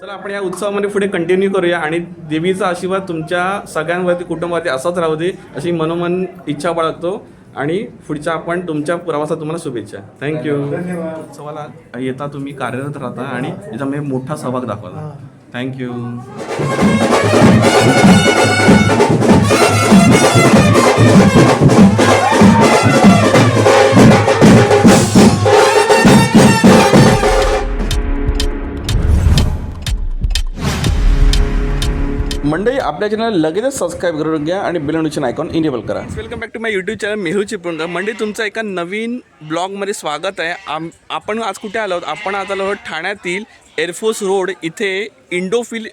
चला आपण या उत्सवामध्ये पुढे कंटिन्यू करूया आणि देवीचा आशीर्वाद तुमच्या सगळ्यांवरती कुटुंबावरती असाच राहू दे अशी मनोमन इच्छा बाळगतो. आणि पुढच्या आपण तुमच्या प्रवासात तुम्हाला शुभेच्छा. थँक्यू उत्सवाला येता तुम्ही कार्यरत राहता आणि याच्यामध्ये मोठा सहभाग दाखवला. थँक्यू आपल्या चॅनल लगेचच सबस्क्राईब करून घ्या आणि बेल नोटिफिकेशन आयकॉन इनेबल करा. Welcome back to my YouTube channel Mehu Chiplunkar म्हणजे तुमचं एका नवीन ब्लॉगमध्ये स्वागत आहे. आम आपण आज कुठे आलो आहोत? आपण आज आलो आहोत ठाण्यातील एअरफोर्स रोड इथे इंडोफिल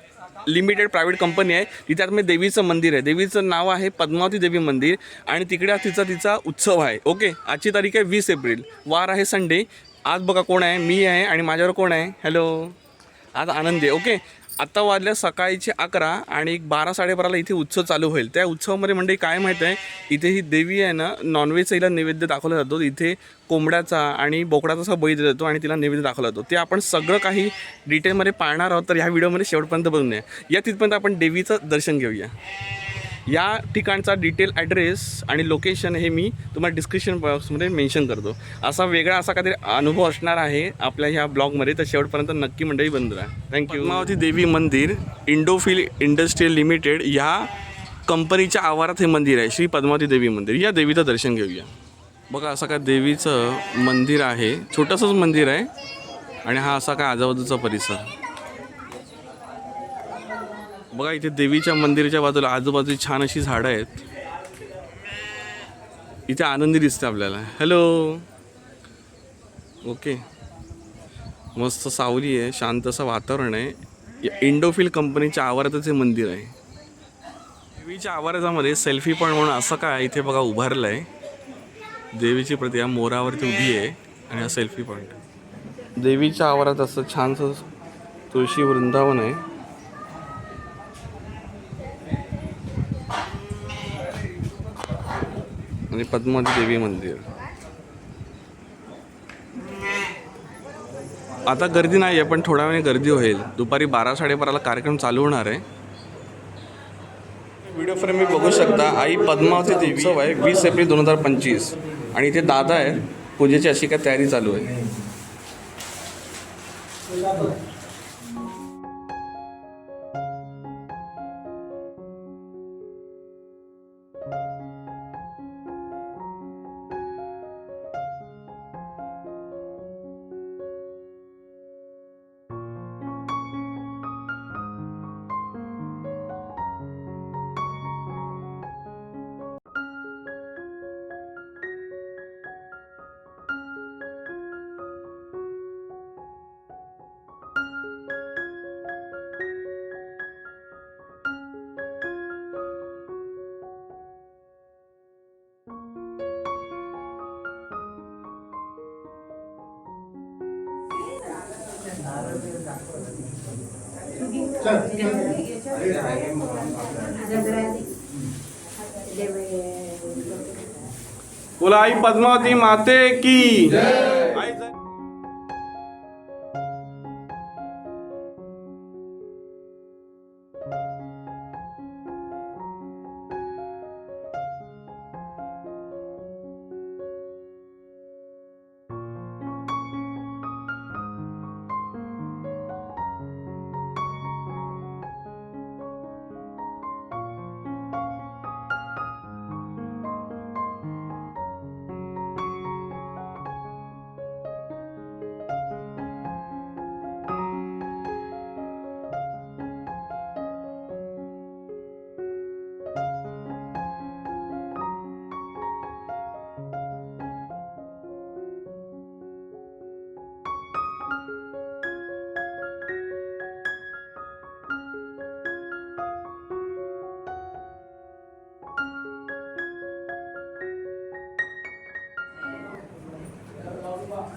लिमिटेड प्रायव्हेट कंपनी आहे. तिथे आता देवीचं मंदिर आहे. देवीचं नाव आहे पद्मावती देवी मंदिर आणि तिकडे आज तिचा तिचा उत्सव आहे. ओके आजची तारीख आहे वीस एप्रिल. वार आहे संडे आज बघा कोण आहे मी आहे आणि माझ्यावर कोण आहे? हॅलो आज आनंदी आहे. ओके आत्ता वाजल्या सकाळीचे अकरा आणि एक बारा साडेबाराला इथे उत्सव चालू होईल. त्या उत्सवामध्ये म्हणजे काय माहीत आहे? इथे ही देवी आहे ना नॉनव्हेजचा हिला नैवेद्य दाखवला जातो. इथे कोंबड्याचा आणि बोकडाचा असा बळी दिला जातो आणि तिला नैवेद्य दाखवला जातो. ते आपण सगळं काही डिटेलमध्ये पाळणार आहोत तर ह्या व्हिडिओमध्ये शेवटपर्यंत बघून या तिथपर्यंत आपण देवीचं दर्शन घेऊया. या ठिकाणचा डिटेल ॲड्रेस आणि लोकेशन हे मी तुम्हाला डिस्क्रिप्शन बॉक्समध्ये मेन्शन करतो. असा वेगळा असा काहीतरी अनुभव असणार आहे आपल्या ह्या ब्लॉगमध्ये तर शेवटपर्यंत नक्की मंडळी बंद राहा. थँक्यू पद्मावती देवी मंदिर इंडोफिल इंडस्ट्रियल लिमिटेड ह्या कंपनीच्या आवारात हे मंदिर आहे. श्री पद्मावती देवी मंदिर. या देवीचं दर्शन घेऊया. बघा असं काय देवीचं मंदिर आहे. छोटंसंच मंदिर आहे. आणि हा असा काय आजूबाजूचा परिसर. बघा इथे देवीच्या मंदिराच्या बाजूला आजूबाजू छान अशी झाडं आहेत. इथे आनंदी दिसते आपल्याला. हॅलो ओके मस्त सावली आहे शांत असं वातावरण आहे. या इंडोफिल कंपनीच्या आवारातच हे मंदिर आहे. देवीच्या आवारामध्ये सेल्फी पण म्हणून असं काय इथे बघा उभारलं आहे देवीची प्रतिमा मोरावरती उभी आहे आणि हा सेल्फी पॉईंट देवीच्या आवारात असं छानसं तुळशी वृंदावन आहे. आणि पद्मावती देवी मंदिर. आता गर्दी नाही आहे पण थोड्या वेळाने गर्दी होईल. दुपारी बारा साडेबाराला कार्यक्रम चालू होणार आहे. व्हिडिओ फ्रेम मी बघू शकता. आई पद्मावती देवी उत्सव आहे वीस एप्रिल दोन हजार पंचवीस. आणि इथे दादा आहे पूजेची अशी काय तयारी चालू आहे. बोला आई पद्मावती माते की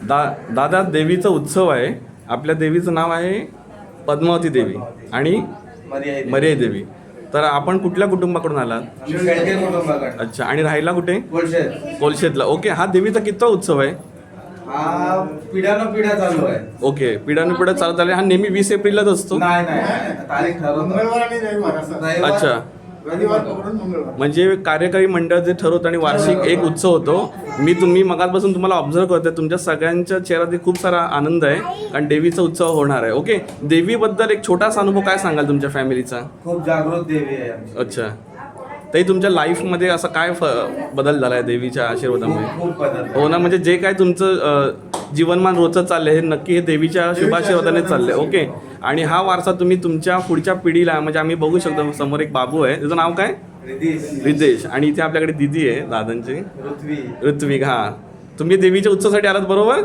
दा दादा देवीचा उत्सव आहे. आपल्या देवीचं नाव आहे पद्मावती देवी आणि मर्याई देवी. तर आपण कुठल्या कुटुंबाकडून आलात? अच्छा आणि राहायला कुठे? कोलशेतला. ओके हा देवीचा कितवा उत्सव आहे? हा पिढ्यानं पिढ्या चालू आहे. ओके पिढ्यानुपिढ्या चालत आले हा नेहमी वीस एप्रिललाच असतो? अच्छा. म्हणजे कार्यकारी मंडळ जे ठरवतं आणि वार्षिक एक उत्सव होतो मी तुम्ही मगापासून तुम्हाला ऑब्झर्व करतोय तुमच्या सगळ्यांच्या चेहऱ्यात खूप सारा आनंद आहे कारण देवीचा उत्सव होणार आहे. ओके देवीबद्दल एक छोटासा अनुभव काय सांगाल तुमच्या फॅमिलीचा? खूप जागृत देवी आहे अच्छा. तरी तुमच्या लाईफमध्ये असं काय बदल झाला आहे देवीच्या आशीर्वादामुळे? हो ना म्हणजे जे काय तुमचं जीवनमान रोजचं चाललंय हे नक्की हे देवीच्या शुभाशीर्वादाने चाललंय. ओके आणि हा वारसा तुम्ही तुमच्या पुढच्या पिढीला म्हणजे आम्ही बघू शकतो समोर एक बाबू आहे. त्याचं नाव काय? रितेश आणि इथे आपल्याकडे दिदी आहे दादांची. ऋत्विक हा. तुम्ही देवीच्या उत्सवासाठी आलात बरोबर?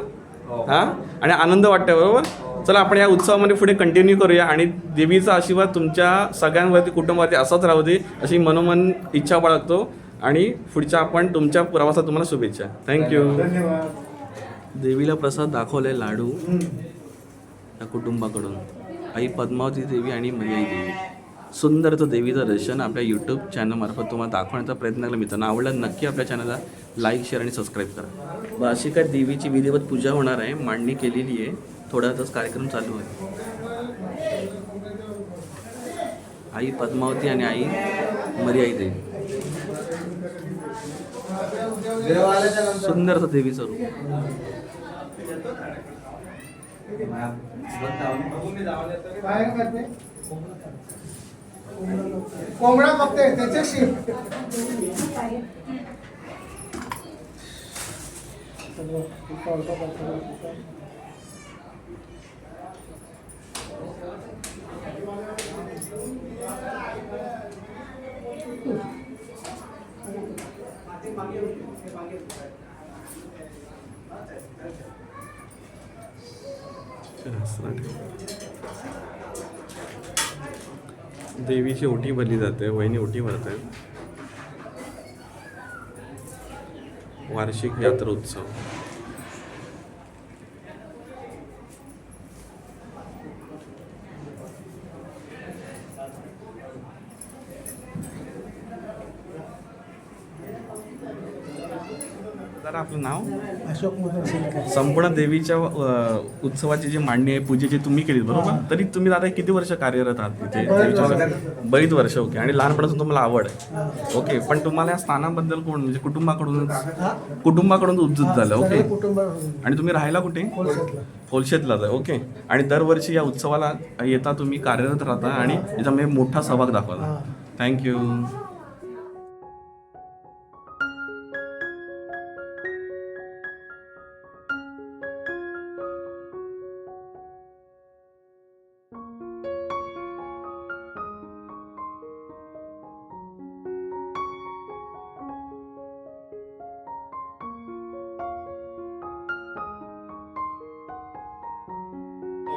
हो. हा? आणि आनंद वाटतोय बरोबर? चला आपण या उत्सवामध्ये पुढे कंटिन्यू करूया. आणि देवीचा आशीर्वाद तुमच्या सगळ्यांवरती कुटुंबावरती असाच राहू दे अशी मनोमन इच्छा बाळगतो. आणि पुढच्या आपण तुमच्या प्रवासात तुम्हाला शुभेच्छा. थँक्यू धन्यवाद. देवीला प्रसाद दाखवलाय लाडू. या कुटुंबाकडून. आई पद्मावती देवी आणि मर्याई देवी. सुंदर तो देवीचं दर्शन आपल्या यूट्यूब चॅनलमार्फत तुम्हाला दाखवण्याचा प्रयत्न केला मित्रांनो. आवडलं नक्की आपल्या चॅनलला लाईक शेअर आणि सबस्क्राईब करा. काय देवीची विधिवत पूजा होणार आहे. मांडणी केलेली आहे. थोड्या कार्यक्रम चालू आहे आई पद्मावती आणि आई मर्याई देवी. देव आल्याच्या सुंदर देवीचं रूप. काय करते कोंबडा बघते त्याच्याशी. देवीची ओटी भरली जाते वहिनी ओटी भरते. वार्षिक यात्रा जरा आपलं नाव? अशोक संपूर्ण देवीच्या अ, उत्सवाची जी मांडणी आहे पूजेची तुम्ही केली बरोबर? तरी तुम्ही दादा किती वर्ष कार्यरत आहात तिथे देवीच्या बरीच वर्ष ओके. आणि लहानपणापासून तुम्हाला आवड आहे. ओके पण तुम्हाला या स्थानाबद्दल कोण म्हणजे कुटुंबाकडून कुटुंबाकडून उद्युत झालं ओके. कुटुंब आणि तुम्ही राहायला कुठे? कोलशेतला. ओके. आणि दरवर्षी या उत्सवाला येता तुम्ही कार्यरत राहता आणि याच्यामध्ये मोठा सहभाग दाखवला थँक्यू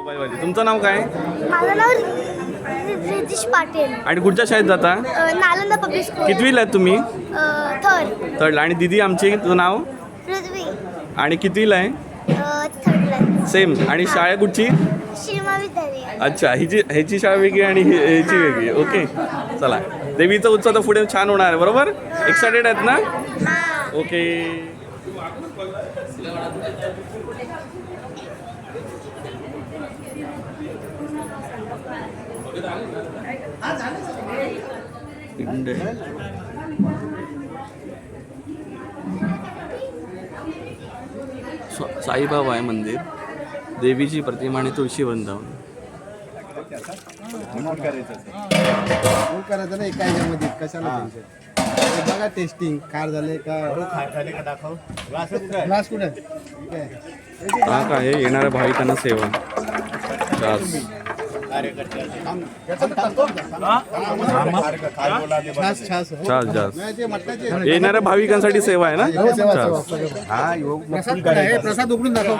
तुमचं नाव काय? माझं नाव रितेश पाटील. आणि कुठच्या शाळेत जाता? Nalanda public school. कितवीला आहेत तुम्ही? थर्ड थर्डला आणि दिदी आमची तुझं नाव? पृथ्वी. आणि कितवीला आहे? थर्डला सेम आणि शाळा कुठची? विद्यालय. अच्छा हिची ह्याची शाळा वेगळी आणि हि- ह्याची वेगळी. ओके चला. देवीचा उत्सव तर पुढे छान होणार आहे बरोबर? एक्सायटेड आहेत ना? ओके पिंड साईबाबा आहे मंदिर. देवीची प्रतिमा आणि तुळशी वृंदावन. करायचं नाही काय कशाला? हे. बघा टेस्टिंग कार झाले का? ग्लास कुठे ठीक आहे. ताक आहे येणाऱ्या भाविकांना सेवा. छास छास छास हो. येणाऱ्या भाविकांसाठी सेवा आहे ना? हो, छास सेवा. प्रसाद कुठे आहे?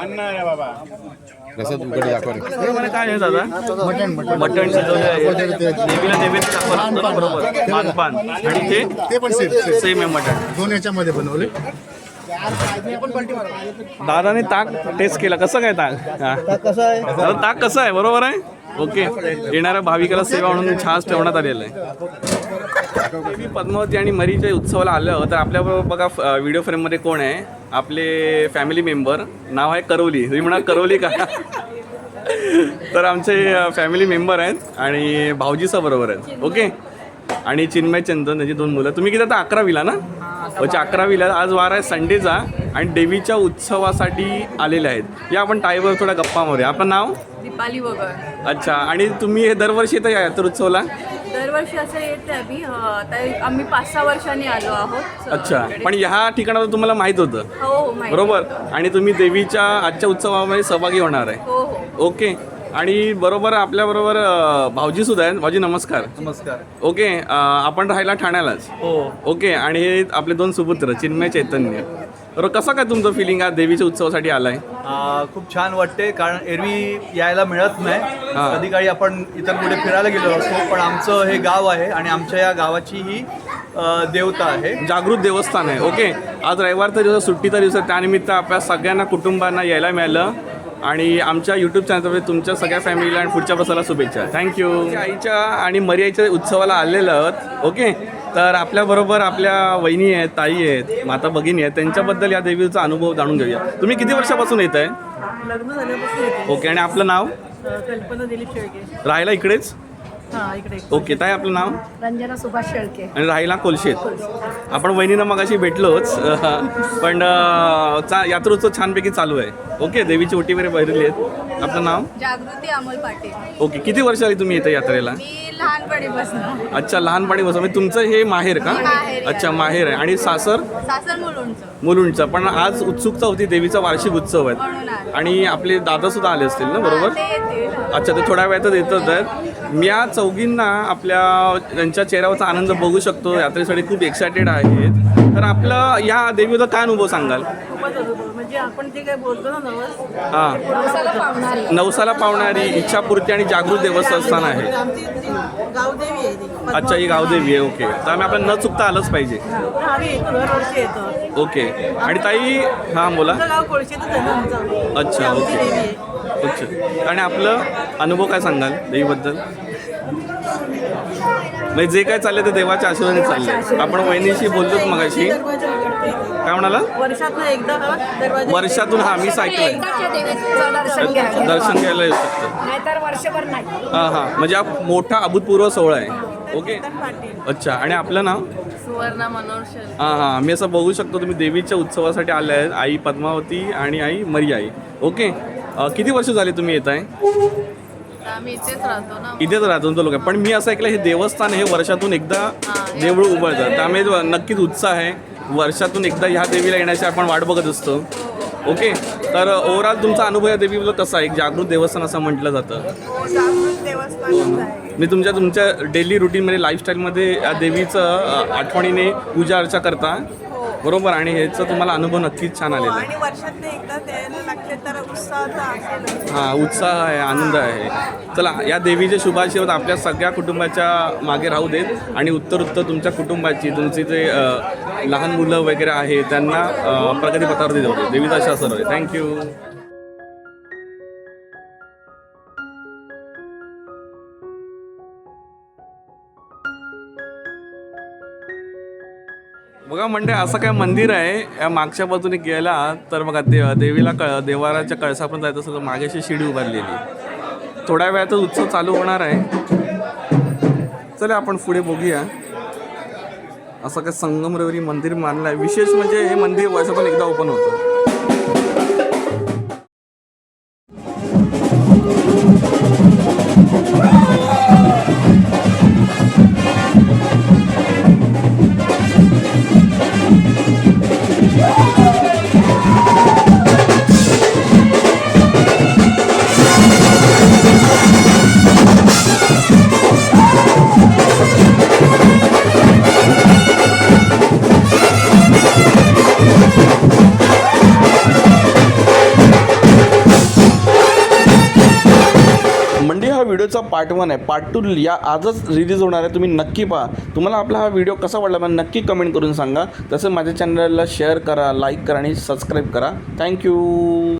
प्रसाद उघडून दाखव. हे मला काय आहे दादा? मटण मटण. मटण शिजवलं आहे. देवीला नैवेद्य दाखवलं ना, बरोबर. मानपान आणि ते? ते पण सेम सेम. आहे मटण. दोन याच्यामध्ये बनवले. दादाने ताक टेस्ट केला. कसं काय ताक? हा. कसं आहे? दादा ताक कसं आहे? बरोबर आहे? ओके. येणाऱ्या भाविकाला सेवा म्हणून छास ठेवण्यात आलेलं आहे. देवी पद्मावती आणि मरीच्या उत्सवाला आलं तर आपल्याबरोबर बघा व्हिडिओ फ्रेममध्ये कोण आहे? आपले फॅमिली मेंबर नाव आहे करवली. तुम्ही म्हणा करवली का? तर आमचे फॅमिली मेंबर आहेत आणि भाऊजीचा बरोबर आहेत. ओके आणि चिन्मय चंदन त्याची दोन मुलं. तुम्ही किती आता अकरावीला ना? अच्छा अकरावीला आज वार आहे संडेचा आणि देवीच्या उत्सवासाठी आलेले आहेत. या आपण टाईवर थोड्या गप्पा मारूया. आपलं नाव? दीपाली वगैरे अच्छा. आणि तुम्ही हे दरवर्षी येतं या यात्रा उत्सवाला? दरवर्षी असं येते आम्ही. अं, आता आम्ही पाच सहा वर्षांनी आलो आहोत. अच्छा. पण ह्या ठिकाणावर तुम्हाला माहीत होतं. हो हो माहिती. बरोबर? आणि तुम्ही देवीच्या आजच्या उत्सवामध्ये सहभागी होणार आहे. हो हो. ओके. आणि बरोबर आपल्याबरोबर भाऊजी सुद्धा आहेत. भाऊजी नमस्कार. नमस्कार. ओके अं, आपण राहायला ठाण्यालाच. हो. ओके आणि हे आपले दोन सुपुत्र चिन्मय चैतन्य. बरोबर कसं काय तुमचं फिलिंग आज देवीच्या उत्सवासाठी आलाय? आ, खूप छान वाटते कारण एरवी यायला मिळत नाही. हा. कधी काळी आपण इतर कुठे फिरायला गेलो असतो पण आमचं हे गाव आहे आणि आमच्या या गावाची ही अ, देवता आहे. जागृत देवस्थान आहे. ओके. आज रविवारचा दिवस सुट्टीचा दिवस आहे. त्यानिमित्त आपल्या सगळ्यांना कुटुंबांना यायला मिळालं. आणि आमच्या यूट्यूब चॅनलवर तुमच्या सगळ्या फॅमिलीला आणि पुढच्या बसाला शुभेच्छा. थँक्यू आईच्या आणि मर्याईच्या उत्सवाला आलेलं आहोत ओके तर आपल्याबरोबर आपल्या वहिनी आहेत ताई आहेत माता भगिनी आहेत त्यांच्याबद्दल या देवीचा अनुभव जाणून घेऊया. तुम्ही किती वर्षापासून येत आहे लग्न झाल्यापासून येते ओके आणि आपलं नाव? अ, कल्पना दिलीप शेळके. राहायला इकडेच? इकडे ओके ताई आपलं नाव? रंजना सुभाष शेळके. आणि राहायला कोलशेत? आपण वहिनीनं मगाशी भेटलोच पण चा यात्रोत्सव छानपैकी चालू आहे. ओके देवीची ओटी वगैरे भरली आहेत. आपलं नाव? जागृती अमोल पाटील. ओके किती वर्ष आली तुम्ही येतं यात्रेला? मी लहानपणीपासून अच्छा लहानपणी बसं म्हणजे तुमचं हे माहेर का. अच्छा माहेर आहे. आणि सासर? सासर मुलुंडचं. पण आज उत्सुकता होती देवीचा वार्षिक उत्सव आहे. आणि आपले दादा सुद्धा आले असतील ना बरोबर? अच्छा ते थोड्या वेळातच येतच आहेत मी या चौघींना आपल्या त्यांच्या चेहऱ्यावरचा आनंद बघू शकतो. यात्रेसाठी खूप एक्सायटेड आहेत. तर आपलं या देवीचा काय अनुभव सांगाल? म्हणजे आपण जे काय बोलतो ना नवस हां. नवसाला पावणारी इच्छापूर्ती आणि जागृत देवस्थान आहे. अच्छा ही गावदेवी आहे. ओके. तर आम्ही आपल्याला न चुकता आलंच पाहिजे. ओके. आणि ताई हां बोला. अच्छा, ओके. अच्छा. आणि आपलं अनुभव काय सांगाल देवीबद्दल? म्हणजे जे काय चाललंय ते देवाच्या आशीर्वादाने चाललंय. आपण वहिनीशी बोलतोच मगाशी. काय म्हणाला? वर्षातनं एकदा हा दरवाजा वर्षातून हा मी ऐकलंय दर्शन घ्या दर्शन घ्यायला येऊ शकतो. नाही. हां हां. म्हणजे हा मोठा अभूतपूर्व सोहळा आहे. ओके? अच्छा. आणि आपलं नाव? हां हां. मी असं बघू शकतो तुम्ही देवीच्या उत्सवासाठी आले आहेत. आई पद्मावती आणि आई मरियाई. ओके? अं, किती वर्ष झाली तुम्ही येत आहे आम्ही इथेच राहतो ना. इथेच राहतो तो लोक. पण मी असं ऐकलं हे देवस्थान हे वर्षातून एकदा देऊळ उभळतं त्यामुळे नक्कीच उत्साह आहे. वर्षातून एकदा ह्या देवीला येण्याची आपण वाट बघत असतो. ओके? तर ओव्हरऑल तुमचा अनुभव या देवीबद्दल कसा आहे? एक जागृत देवस्थान असं म्हटलं जातं. मी तुमच्या तुमच्या डेली रुटीनमध्ये लाईफस्टाईलमध्ये या देवीचं आठवणीने पूजा अर्चा करता. बरोबर आणि ह्याचा तुम्हाला अनुभव नक्कीच छान आलेला आहे. आणि वर्षात एकदा त्याला लागते तर उत्साह हा उत्साह आहे आनंद आहे. चला या देवीचे शुभाशीर्वाद आपल्या सगळ्या कुटुंबाच्या मागे राहू देत आणि उत्तर उत्तर तुमच्या कुटुंबाची तुमची जे लहान मुलं वगैरे आहे त्यांना प्रगतीपथावरती जाऊ दे देवीचा सर्व आहे थँक्यू बघा म्हणजे असं काय मंदिर आहे या मागच्या बाजूने गेला तर बघा दे देवीला कळ देवाराच्या कळसापर्यंत जायचं असेल तर मागेशी शिडी उभारलेली थोड्या वेळातच उत्सव चालू होणार आहे. चला आपण पुढे बघूया. असं काय संगमरवरी मंदिर मानलं आहे. विशेष म्हणजे हे मंदिर वर्षातून एकदा ओपन होतं. पार्ट वन आहे. पार्ट टू या आजच रिलीज होणार आहे. तुम्ही नक्की पहा. तुम्हाला आपला हा व्हिडिओ कसा वाटला मला नक्की कमेंट करून सांगा. तसं माझ्या चॅनलला शेअर करा लाईक करा आणि सबस्क्राईब करा. थँक्यू